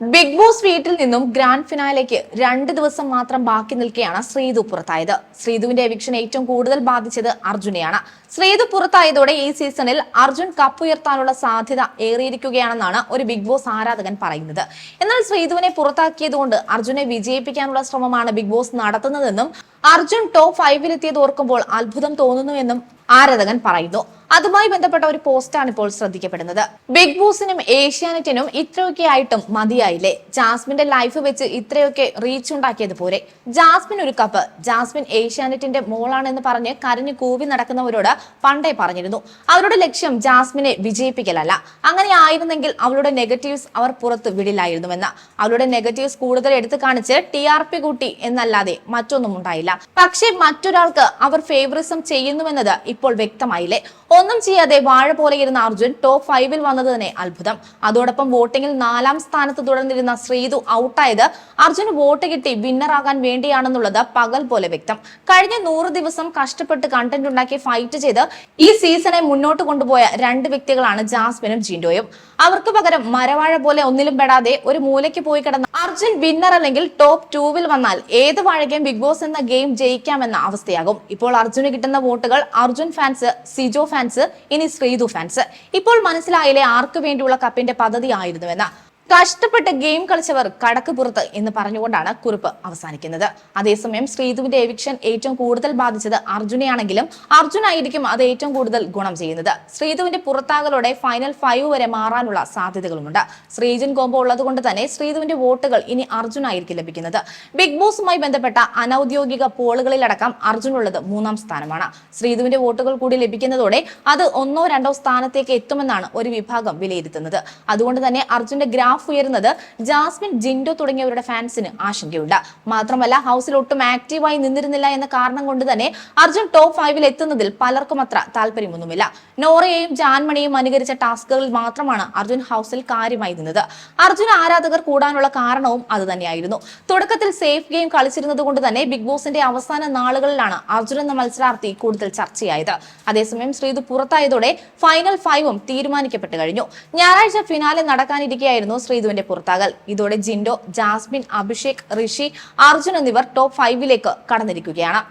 Big boss വീട്ടിൽ നിന്നും grand ഫിനാലേക്ക് രണ്ട് ദിവസം മാത്രം ബാക്കി നിൽക്കെയാണ് ശ്രീതു പുറത്തായത്. ശ്രീതുവിന്റെ എവിക്ഷൻ ഏറ്റവും കൂടുതൽ ബാധിച്ചത് അർജുനെയാണ്. ശ്രീതു പുറത്തായതോടെ ഈ സീസണിൽ അർജുൻ കപ്പുയർത്താനുള്ള സാധ്യത ഏറിയിരിക്കുകയാണെന്നാണ് ഒരു ബിഗ് ബോസ് ആരാധകൻ പറയുന്നത്. എന്നാൽ ശ്രീതുവിനെ പുറത്താക്കിയതുകൊണ്ട് അർജുനെ വിജയിപ്പിക്കാനുള്ള ശ്രമമാണ് ബിഗ് ബോസ് നടത്തുന്നതെന്നും അർജുൻ ടോപ്പ് ഫൈവിലെത്തിയത് ഓർക്കുമ്പോൾ അത്ഭുതം തോന്നുന്നുവെന്നും ആരാധകൻ പറയുന്നു. അതുമായി ബന്ധപ്പെട്ട ഒരു പോസ്റ്റാണ് ഇപ്പോൾ ശ്രദ്ധിക്കപ്പെടുന്നത്. ബിഗ് ബോസിനും ഏഷ്യാനെറ്റിനും ഇത്രയൊക്കെ ആയിട്ടും മതിയായില്ലേ? ജാസ്മിന്റെ ലൈഫ് വെച്ച് ഇത്രയൊക്കെ റീച്ച് ഉണ്ടാക്കിയത് പോരെ. ജാസ്മിൻ ഒരു കപ്പ്. ജാസ്മിൻ ഏഷ്യാനെറ്റിന്റെ മോളാണെന്ന് പറഞ്ഞ് കരഞ്ഞു കൂവി നടക്കുന്നവരോട് പണ്ടേ പറഞ്ഞിരുന്നു. അവരുടെ ലക്ഷ്യം ജാസ്മിനെ വിജയിപ്പിക്കലല്ല. അങ്ങനെ ആയിരുന്നെങ്കിൽ അവളുടെ നെഗറ്റീവ്സ് അവർ പുറത്ത് വിടില്ലായിരുന്നുവെന്ന്. അവളുടെ നെഗറ്റീവ്സ് കൂടുതൽ എടുത്തു കാണിച്ച് ടി ആർ പി കൂട്ടി എന്നല്ലാതെ മറ്റൊന്നും ഉണ്ടായില്ല. പക്ഷേ മറ്റൊരാൾക്ക് അവർ ഫേവറിസം ചെയ്യുന്നുവെന്നത് ഇപ്പോൾ വ്യക്തമായില്ലേ? ഒന്നും ചെയ്യാതെ വാഴ പോലെ ഇരുന്ന അർജുൻ ടോപ്പ് ഫൈവിൽ വന്നത് തന്നെ അത്ഭുതം. അതോടൊപ്പം വോട്ടിംഗിൽ നാലാം സ്ഥാനത്ത് തുടർന്നിരുന്ന ശ്രീതു ഔട്ടായത് അർജുന് വോട്ട് കിട്ടി വിന്നറാകാൻ വേണ്ടിയാണെന്നുള്ളത് പകൽ പോലെ വ്യക്തം. കഴിഞ്ഞ നൂറ് ദിവസം കഷ്ടപ്പെട്ട് കണ്ടന്റ് ഉണ്ടാക്കി ഫൈറ്റ് ചെയ്ത് ഈ സീസണെ മുന്നോട്ട് കൊണ്ടുപോയ രണ്ട് വ്യക്തികളാണ് ജാസ്മിനും ജിൻഡോയും. അവർക്ക് പകരം മരവാഴ പോലെ ഒന്നിലും പെടാതെ ഒരു മൂലയ്ക്ക് പോയി കിടന്ന അർജുൻ വിന്നർ അല്ലെങ്കിൽ ടോപ്പ് ടൂവിൽ വന്നാൽ ഏത് വാഴകയും ബിഗ് ബോസ് എന്ന ഗെയിം ജയിക്കാമെന്ന അവസ്ഥയാകും. ഇപ്പോൾ അർജുന് കിട്ടുന്ന വോട്ടുകൾ അർജുൻ ഫാൻസ് സിജോ ഫാൻസ് ഇനി ശ്രീതു ഫാൻസ് ഇപ്പോൾ മനസ്സിലായില്ലേ ആർക്ക് വേണ്ടിയുള്ള കപ്പിന്റെ പദ്ധതി ആയിരുന്നുവെന്ന് കഷ്ടപ്പെട്ട് ഗെയിം കളിച്ചവർ കടക്ക് പുറത്ത് എന്ന് പറഞ്ഞുകൊണ്ടാണ് കുറിപ്പ് അവസാനിക്കുന്നത്. അതേസമയം ശ്രീധുവിന്റെ എവിക്ഷൻ ഏറ്റവും കൂടുതൽ ബാധിച്ചത് അർജുനെയാണെങ്കിലും അർജുനായിരിക്കും അത് ഏറ്റവും കൂടുതൽ ഗുണം ചെയ്യുന്നത്. ശ്രീധുവിന്റെ പുറത്താകലോടെ ഫൈനൽ ഫൈവ് വരെ മാറാനുള്ള സാധ്യതകളുമുണ്ട്. ശ്രീജൻ കോംബോ ഉള്ളതുകൊണ്ട് തന്നെ ശ്രീധുവിന്റെ വോട്ടുകൾ ഇനി അർജുനായിരിക്കും ലഭിക്കുന്നത്. ബിഗ് ബോസുമായി ബന്ധപ്പെട്ട അനൌദ്യോഗിക പോളുകളിലടക്കം അർജുനുള്ളത് മൂന്നാം സ്ഥാനമാണ്. ശ്രീധുവിന്റെ വോട്ടുകൾ കൂടി ലഭിക്കുന്നതോടെ അത് ഒന്നോ രണ്ടോ സ്ഥാനത്തേക്ക് എത്തുമെന്നാണ് ഒരു വിഭാഗം വിലയിരുത്തുന്നത്. അതുകൊണ്ട് തന്നെ അർജുന്റെ ഗ്രാഫ് ഉയരുന്നത് ജാസ്മിൻ ജിൻഡോ തുടങ്ങിയവരുടെ ഫാൻസിന് ആശങ്കയുണ്ട്. മാത്രമല്ല ഹൗസിൽ ഒട്ടും ആക്റ്റീവായി നിന്നിരുന്നില്ല എന്ന കാരണം കൊണ്ട് തന്നെ അർജുൻ ടോപ്പ് ഫൈവിൽ എത്തുന്നതിൽ പലർക്കും അത്ര താല്പര്യമൊന്നുമില്ല. നോറയെയും ജാൻമണിയും അനുകരിച്ച ടാസ്കുകളിൽ മാത്രമാണ് അർജുൻ ഹൗസിൽ കാര്യമായി നിന്നത്. അർജുൻ ആരാധകർ കൂടാനുള്ള കാരണവും അത് തന്നെയായിരുന്നു. തുടക്കത്തിൽ സേഫ് ഗെയിം കളിച്ചിരുന്നത് കൊണ്ട് തന്നെ ബിഗ് ബോസിന്റെ അവസാന നാളുകളിലാണ് അർജുൻ എന്ന മത്സരാർത്ഥി കൂടുതൽ ചർച്ചയായത്. അതേസമയം ശ്രീതു പുറത്തായതോടെ ഫൈനൽ ഫൈവും തീരുമാനിക്കപ്പെട്ടു കഴിഞ്ഞു. ഞായറാഴ്ച ഫിനാലെ നടക്കാനിരിക്കെയായിരുന്നു ശ്രീതുവിന്റെ പുറത്താകൽ. ഇതോടെ ജിൻഡോ ജാസ്മിൻ അഭിഷേക് ഋഷി അർജുൻ എന്നിവർ ടോപ്പ് ഫൈവിലേക്ക് കടന്നിരിക്കുകയാണ്.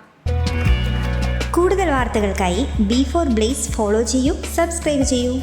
കൂടുതൽ വാർത്തകൾക്കായി ബി ഫോർ ബ്ലേസ് ഫോളോ ചെയ്യൂ സബ്സ്ക്രൈബ് ചെയ്യൂ.